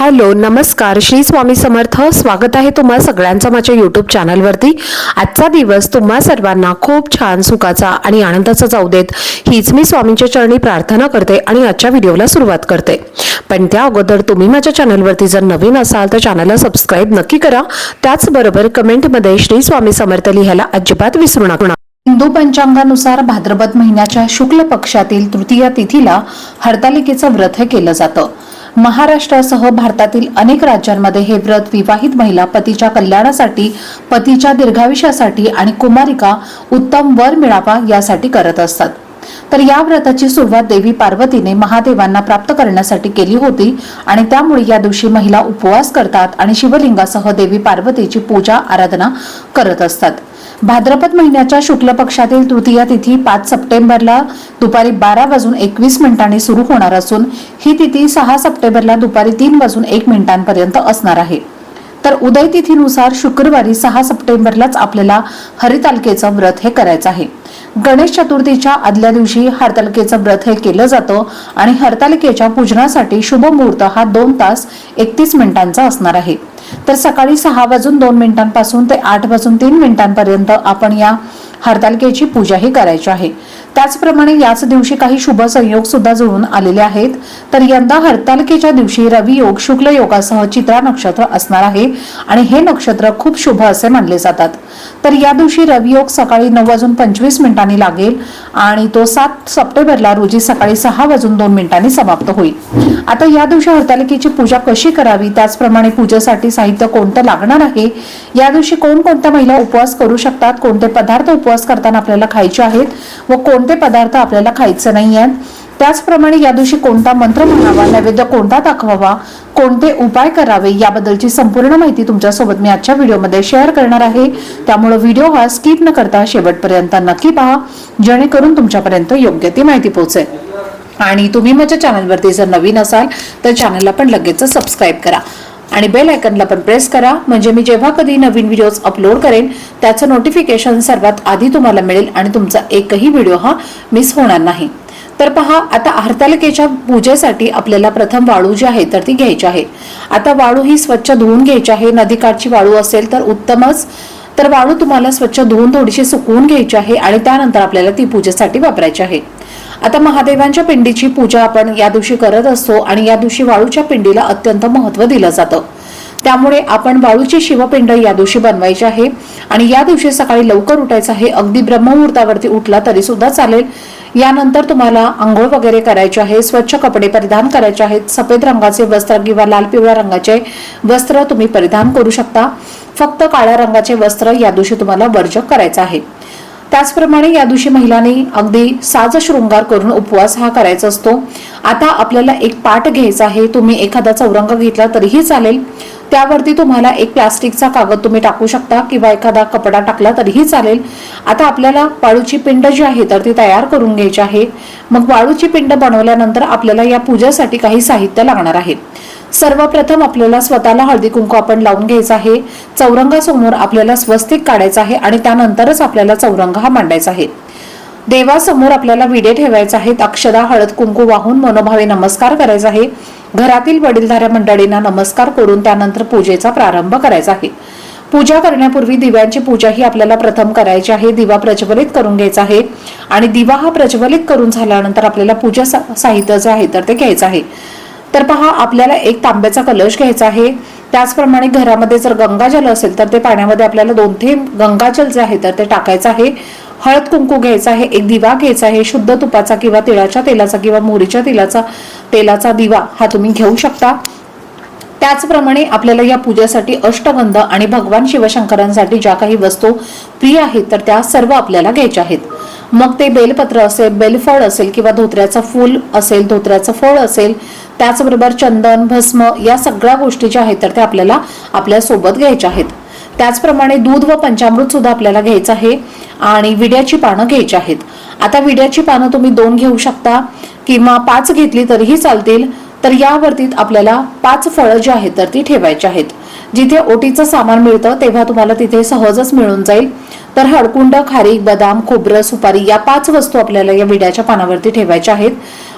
Hello नमस्कार. श्री स्वामी समर्थ. स्वागत आहे तुम्हा सगळ्यांचं माझ्या यूट्यूब चॅनलवरती आजचा दिवस तुम्हा सर्वांना खूप छान सुखाचा आणि आनंदाचा जाऊ देत. हीच मी स्वामींच्या चरणी प्रार्थना करते आणि आजच्या व्हिडिओला सुरुवात करते. पण त्या अगोदर तुम्ही माझ्या चॅनलवरती जर नवीन असाल तर चॅनलला सबस्क्राईब नक्की करा. त्याचबरोबर कमेंटमध्ये श्री स्वामी समर्थ लिहायला अजिबात विसरू नका. हिंदू पंचांगानुसार भाद्रपद महिन्याच्या शुक्ल पक्षातील तृतीय तिथीला हरतालिकेचं व्रत हे केलं जातं. महाराष्ट्रासह भारतातील अनेक राज्यांमध्ये हे व्रत विवाहित महिला पतीच्या कल्याणासाठी पतीच्या दीर्घायुष्यासाठी आणि कुमारिका उत्तम वर मिळावा यासाठी करत असतात. तर या व्रताची सुरुवात देवी पार्वतीने महादेवांना प्राप्त करण्यासाठी केली होती आणि त्यामुळे या दिवशी महिला उपवास करतात आणि शिवलिंगासह देवी पार्वतीची पूजा आराधना करत असतात. भाद्रपद महिन्याच्या शुक्ल पक्षातील तृतीया तिथी पाच सप्टेंबरला दुपारी बारा वाजून एकवीस मिनिटांनी सुरू होणार असून ही तिथी सहा सप्टेंबरला दुपारी तीन वाजून एक मिनिटांपर्यंत असणार आहे. तर उदय तिथीनुसार शुक्रवारी सहा सप्टेंबरलाच आपल्याला हरितालकेचं व्रत हे करायचं आहे. गणेश चतुर्थीच्या आदल्या दिवशी हरतालिकेचं व्रत हे केलं जातं आणि हरतालिकेच्या पूजनासाठी शुभ मुहूर्त हा दोन तास एकतीस मिनिटांचा असणार आहे. तर सकाळी सहा वाजून दोन मिनिटांपासून ते आठ वाजून तीन मिनिटांपर्यंत आपण या हरतालिकेची पूजाही करायची आहे. त्याचप्रमाणे याच दिवशी काही शुभ संयोग सुद्धा जुळून आलेले आहेत. तर यंदा हरतालिकेच्या दिवशी रवी योग शुक्ल योगासह चित्रा नक्षत्र असणार आहे आणि हे नक्षत्र खूप शुभ असे मानले जातात. तर या दिवशी रवी योग सकाळी नऊ वाजून पंचवीस मिनिटांनी लागेल आणि तो सात सप्टेंबरला रोजी सकाळी सहा वाजून दोन मिनिटांनी समाप्त होईल. आता या दिवशी हरतालिकेची पूजा कशी करावी? त्याचप्रमाणे पूजेसाठी साहित्य कोणतं लागणार आहे? या दिवशी कोणकोणत्या महिला उपवास करू शकतात? कोणते पदार्थ उपवास करताना आपल्याला खायचे आहेत? व कोण कोणते पदार्थ आपल्याला खायचे नाही आहेत त्याचप्रमाणे या दिवशी कोणता मंत्र म्हणावा नैवेद्य कोणता दाखवावा कोणते उपाय करावे याबद्दलची संपूर्ण माहिती तुमच्यासोबत मी आजच्या व्हिडिओमध्ये शेअर करणार आहे. त्यामुळे व्हिडिओ हा स्किप न करता शेवटपर्यंत नक्की पहा जेणेकरून तुमच्यापर्यंत योग्य ती माहिती पोहोचेल. आणि तुम्ही माझ्या चॅनलवरती जर नवीन असाल तर चॅनलला पण लगेच सबस्क्राईब करा. आणि बेल आयकनला पण प्रेस करा. म्हणजे मी जेव्हा कधी नवीन व्हिडिओज अपलोड करेन त्याचं नोटिफिकेशन सर्वात आधी तुम्हाला मिळेल आणि तुमचा एकही व्हिडिओ हा मिस होणार नाही. तर पहा आता हरतालिकेच्या पूजेसाठी आपल्याला प्रथम वाळू जी आहे तर ती घ्यायची आहे. आता वाळू ही स्वच्छ धुवून घ्यायची आहे. नदीकाठची वाळू असेल तर उत्तमच. तर वाळू तुम्हाला स्वच्छ धुवून थोडीशी सुकवून घ्यायची आहे आणि त्यानंतर आपल्याला ती पूजेसाठी वापरायची आहे. आता महादेवांच्या पिंडीची पूजा आपण या दिवशी करत असतो आणि या दिवशी वाळूच्या पिंडीला अत्यंत महत्त्व दिलं जातं. त्यामुळे आपण वाळूची शिवपिंड या दिवशी बनवायची आहे आणि या दिवशी सकाळी लवकर उठायचं आहे. अगदी ब्रह्ममुहूर्तावरती उठला तरी सुद्धा चालेल. यानंतर तुम्हाला आंघोळ वगैरे करायचे आहे स्वच्छ कपडे परिधान करायचे आहेत सफेद रंगाचे वस्त्र किंवा लाल पिवळ्या रंगाचे वस्त्र तुम्ही परिधान करू शकता. फक्त काळ्या रंगाचे वस्त्र या दिवशी तुम्हाला वर्ज करायचं आहे. त्याचप्रमाणे या दिवशी महिलांनी अगदी साज शृंगार करून उपवास हा करायचा असतो. आता आपल्याला एक पाट घ्यायचा आहे. तुम्ही एखादा चौरंग घेतला तरीही चालेल. त्यावरती तुम्हाला एक प्लास्टिकचा कागद तुम्ही टाकू शकता किंवा एखादा कपडा टाकला तरीही चालेल. आता आपल्याला वाळूची पिंड जी आहे तर ती तयार करून घ्यायची आहे. मग वाळूची पिंड बनवल्यानंतर आपल्याला या पूजेसाठी काही साहित्य लागणार आहे. सर्वप्रथम आपल्याला स्वतःला हळदी कुंकू आपण लावून घ्यायचा आहे. चौरंगासमोर आपल्याला स्वस्तिक काढायचं आहे आणि त्यानंतरच आपल्याला चौरंग हा मांडायचा आहे. देवासमोर आपल्याला विडे ठेवायचे आहेत. अक्षदा हळद कुंकू वाहून मनोभावे नमस्कार करायचा आहे. घरातील वडीलधाऱ्या मंडळींना नमस्कार करून त्यानंतर पूजेचा प्रारंभ करायचा आहे. पूजा करण्यापूर्वी दिव्यांची पूजा ही आपल्याला प्रथम करायची आहे. दिवा प्रज्वलित करून घ्यायचा आहे आणि दिवा हा प्रज्वलित करून झाल्यानंतर आपल्याला पूजा सा- साहित्य जे आहे तर ते घ्यायचं आहे. तर पहा आपल्याला एक तांब्याचा कलश घ्यायचा आहे. त्याचप्रमाणे घरामध्ये जर गंगाजल असेल तर ते पाण्यामध्ये आपल्याला दोन थेंब गंगाजल जे आहे तर ते टाकायचं आहे. हळद कुंकू घ्यायचा आहे एक दिवा घ्यायचा आहे शुद्ध तुपाचा किंवा तिळाच्या तेलाचा किंवा मोहरीच्या तेलाचा तेलाचा दिवा हा तुम्ही घेऊ शकता. त्याचप्रमाणे आपल्याला या पूजेसाठी अष्टगंध आणि भगवान शिवशंकरांसाठी ज्या काही वस्तू प्रिय आहेत तर त्या सर्व आपल्याला घ्यायच्या आहेत. मग ते बेलपत्र असेल बेलफळ असेल किंवा धोत्र्याचं फूल असेल धोत्र्याचं फळ असेल त्याचबरोबर चंदन भस्म या सगळ्या गोष्टी ज्या आहेत तर त्या आपल्याला आपल्यासोबत घ्यायच्या आहेत. त्याचप्रमाणे दूध व पंचामृत सुद्धा आपल्याला घ्यायचं आहे आणि विड्याची पानं घ्यायची आहेत. आता विड्याची पानं तुम्ही दोन घेऊ शकता किंवा पाच घेतली तरीही चालतील तर यावरती आपल्याला पाच फळं जी आहेत तर ती ठेवायची आहेत. जिथे ओटीचं सामान मिळतं तेव्हा तुम्हाला तिथे सहजच मिळून जाईल. तर हळकुंड खारीक बदाम खोबरं सुपारी या पाच वस्तू आपल्याला या विड्याच्या पानावरती ठेवायच्या आहेत.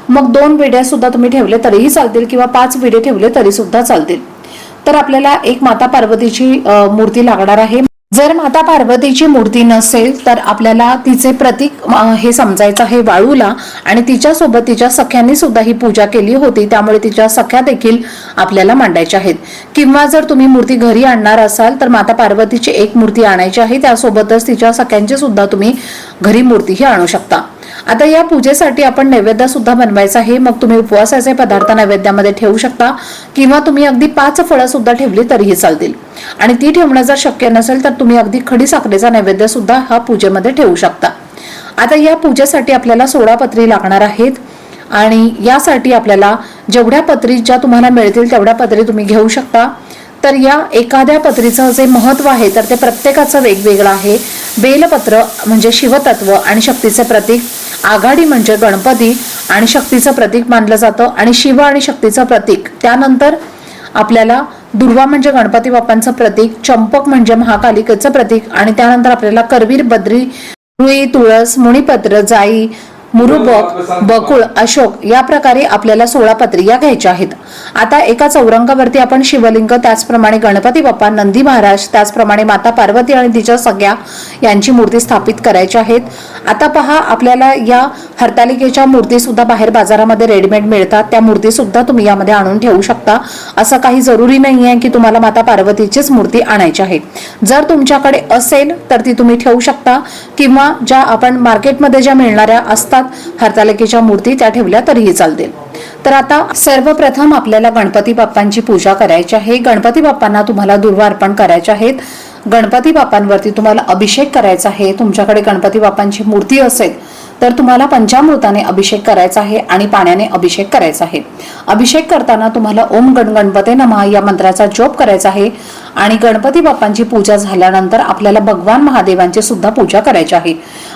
मग दोन विड्या सुद्धा तुम्ही ठेवले तरीही चालतील किंवा पाच विडे ठेवले तरी सुद्धा चालतील. तर आपल्याला एक माता पार्वतीची मूर्ती लागणार आहे. जर माता पार्वतीची मूर्ती नसेल तर आपल्याला तिचे प्रतीक हे समजायचं आहे वाळूला. आणि तिच्यासोबत तिच्या सख्यांनी सुद्धा ही पूजा केली होती. त्यामुळे तिच्या सख्या देखील आपल्याला मांडायच्या आहेत. किंवा जर तुम्ही मूर्ती घरी आणणार असाल तर माता पार्वतीची एक मूर्ती आणायची आहे. त्यासोबतच तिच्या सख्यांची सुद्धा तुम्ही घरी मूर्तीही आणू शकता. आता या पूजेसाठी आपण नैवेद्य सुद्धा बनवायचा आहे. मग तुम्ही उपवासाचे पदार्थ नैवेद्यामध्ये ठेवू शकता किंवा तुम्ही अगदी पाच फळं सुद्धा ठेवली तरीही चालतील. आणि ती ठेवणं जर शक्य नसेल तर तुम्ही अगदी खडी साखरेचा नैवेद्य सुद्धा हा पूजेमध्ये ठेवू शकता. आता या पूजेसाठी आपल्याला सोळा पत्री लागणार आहेत आणि यासाठी आपल्याला जेवढ्या पत्री ज्या तुम्हाला मिळतील तेवढ्या पत्री तुम्ही घेऊ शकता. तर या एखाद्या पत्रीचं जे महत्त्व आहे तर ते प्रत्येकाचं वेगवेगळं आहे. बेलपत्र म्हणजे शिवतत्व आणि शक्तीचे प्रतीक. आघाडी म्हणजे गणपती आणि शक्तीचं प्रतीक मानलं जातं आणि शिव आणि शक्तीचं प्रतीक. त्यानंतर आपल्याला दुर्वा म्हणजे गणपती बाप्पांचं प्रतीक चंपक म्हणजे महाकालिकेचं प्रतीक आणि त्यानंतर आपल्याला करवीर बद्री रुई तुळस मुणीपत्र जाई मुरुबक बकुळ अशोक या प्रकारे आपल्याला सोळा पत्रिया घ्यायच्या आहेत. आता एका चौरंगावरती आपण शिवलिंग त्याचप्रमाणे गणपती बाप्पा नंदी महाराज त्याचप्रमाणे माता पार्वती आणि तिच्या सगळ्या यांची मूर्ती स्थापित करायची आहेत. आता पहा आपल्याला या हरतालिकेच्या मूर्ती सुद्धा बाहेर बाजारामध्ये रेडीमेड मिळतात. त्या मूर्ती सुद्धा तुम्ही यामध्ये आणून ठेवू शकता. असं काही जरुरी नाही आहे की तुम्हाला माता पार्वतीचीच मूर्ती आणायची आहे. जर तुमच्याकडे असेल तर ती तुम्ही ठेवू शकता. किंवा ज्या आपण मार्केटमध्ये ज्या मिळणाऱ्या असतात हरतालिकेच्या मूर्ती त्या ठेवल्या तरीही चालतील. तर आता सर्वप्रथम आपल्याला गणपती बाप्पांची पूजा करायची आहे. गणपती बाप्पांना तुम्हाला दुर्वा अर्पण करायचे आहेत. गणपती बाप्पांवरती तुम्हाला अभिषेक करायचा आहे. तुमच्याकडे गणपती बाप्पांची मूर्ती असेल तर तुम्हाला पंचामृताने अभिषेक करायचा आहे आणि पाण्याने अभिषेक करायचा आहे. अभिषेक करताना तुम्हाला ओम गण गणपते नमः या मंत्राचा जोप करायचा आहे. आणि गणपती बाप्पांची पूजा झाल्यानंतर आपल्याला भगवान महादेवांची सुद्धा पूजा करायची आहे.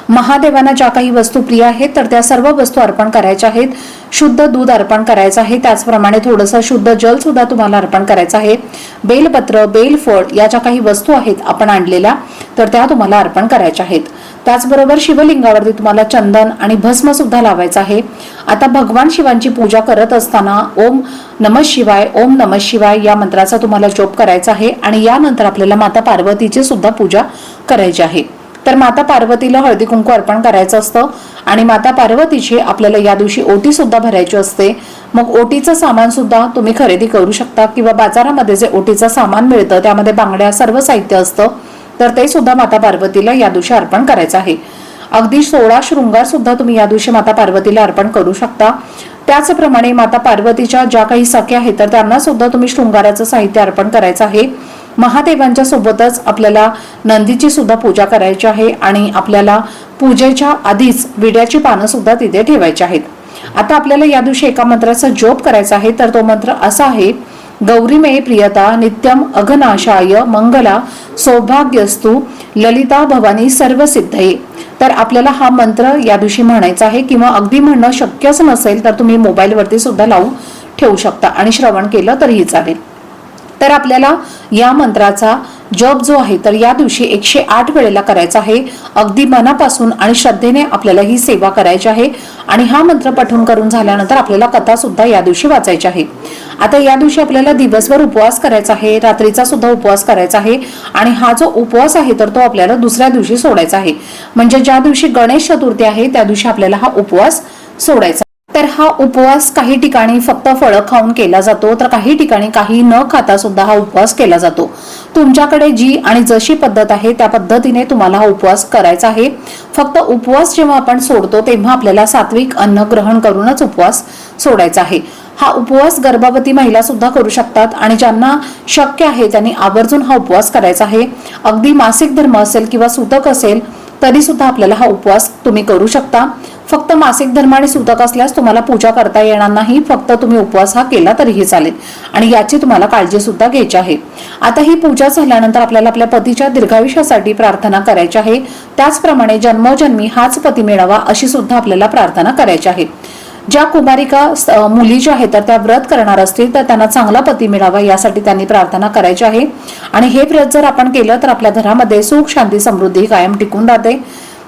महादेवांना ज्या काही वस्तू प्रिय आहेत तर त्या सर्व वस्तू अर्पण करायच्या आहेत. शुद्ध दूध अर्पण करायचं आहे. त्याचप्रमाणे थोडंसं शुद्ध जल सुद्धा तुम्हाला अर्पण करायचं आहे. बेलपत्र बेलफळ या ज्या काही वस्तू आहेत आपण आणलेल्या तर त्या तुम्हाला अर्पण करायच्या आहेत. त्याचबरोबर शिवलिंगावरती तुम्हाला चंदन आणि भस्म सुद्धा लावायचं आहे. आता भगवान शिवांची पूजा करत असताना ओम नम शिवाय ओम नम शिवाय या मंत्राचा तुम्हाला जोप करायचा आहे आणि यानंतर आपल्याला माता पार्वतीची सुद्धा पूजा करायची आहे. तर माता पार्वतीला हळदी कुंकू अर्पण करायचं असतं आणि माता पार्वतीची आपल्याला या दिवशी ओटी सुद्धा भरायची असते. मग ओटीचं सामान सुद्धा तुम्ही खरेदी करू शकता किंवा बाजारामध्ये जे ओटीचं सामान मिळतं त्यामध्ये बांगड्या सर्व साहित्य असतं. तर ते सुद्धा माता पार्वतीला या दिवशी अर्पण करायचं आहे. अगदी सोळा शृंगार सुद्धा तुम्ही या दिवशी माता पार्वतीला अर्पण करू शकता. त्याचप्रमाणे माता पार्वतीच्या ज्या काही सख्या आहेत तर त्यांना सुद्धा तुम्ही शृंगाराचं साहित्य अर्पण करायचं आहे. महादेवांच्या सोबतच आपल्याला नंदीची सुद्धा पूजा करायची आहे आणि आपल्याला पूजेच्या आधीच विड्याची पानं सुद्धा तिथे ठेवायची आहेत. आता आपल्याला या दिवशी एका मंत्राचा जोप करायचा आहे तर तो मंत्र असा आहे गौरीमे प्रियता नित्यम अघनाशाय मंगला सौभाग्यस्तु ललिता भवानी सर्व सिद्धये तर आपल्याला हा मंत्र या दिवशी म्हणायचा आहे किंवा अगदी म्हणणं शक्यच नसेल तर तुम्ही मोबाईलवरती सुद्धा लावून ठेवू शकता आणि श्रवण केलं तरीही चालेल. तर आपल्याला या मंत्राचा जप जो आहे तर या दिवशी एकशे आठ वेळेला करायचा आहे. अगदी मनापासून आणि श्रद्धेने आपल्याला ही सेवा करायची आहे. आणि हा मंत्र पठण करून झाल्यानंतर आपल्याला कथा सुद्धा या दिवशी वाचायची आहे. आता या दिवशी आपल्याला दिवसभर उपवास करायचा आहे रात्रीचा सुद्धा उपवास करायचा आहे. आणि हा जो उपवास आहे तर तो आपल्याला दुसऱ्या दिवशी सोडायचा आहे. म्हणजे ज्या दिवशी गणेश चतुर्थी आहे त्या दिवशी आपल्याला हा उपवास सोडायचा तर हा उपवास काही ठिकाणी फक्त फळं खाऊन केला जातो तर काही ठिकाणी काही न खाता सुद्धा हा उपवास केला जातो. तुमच्याकडे जी आणि जशी पद्धत आहे त्या पद्धतीने तुम्हाला हा उपवास करायचा आहे. फक्त उपवास जेव्हा आपण सोडतो तेव्हा आपल्याला सात्विक अन्न ग्रहण करूनच उपवास सोडायचा आहे. हा उपवास गर्भवती महिला सुद्धा करू शकतात आणि ज्यांना शक्य आहे त्यांनी आवर्जून हा उपवास करायचा आहे. अगदी मासिक धर्म असेल किंवा सुतक असेल तरी सुद्धा आपल्याला हा उपवास तुम्ही करू शकता. फक्त मासिक धर्म आणि असल्यास तुम्हाला पूजा करता येणार नाही फक्त तुम्ही उपवास हा केला तरीही चालेल. आणि याची तुम्हाला काळजी सुद्धा घ्यायची आहे. आता ही पूजा झाल्यानंतर आपल्याला आपल्या पतीच्या दीर्घायुष्यासाठी प्रार्थना करायची आहे. त्याचप्रमाणे जन्मोजन्मी हाच पती मिळावा अशी सुद्धा आपल्याला प्रार्थना करायची आहे. ज्या कुमारिका मुली ज्या आहेत तर त्या व्रत करणार असतील तर त्यांना चांगला पती मिळावा यासाठी त्यांनी प्रार्थना करायची आहे. आणि हे व्रत जर आपण केलं तर आपल्या घरामध्ये सुख शांती समृद्धी कायम टिकून राहते.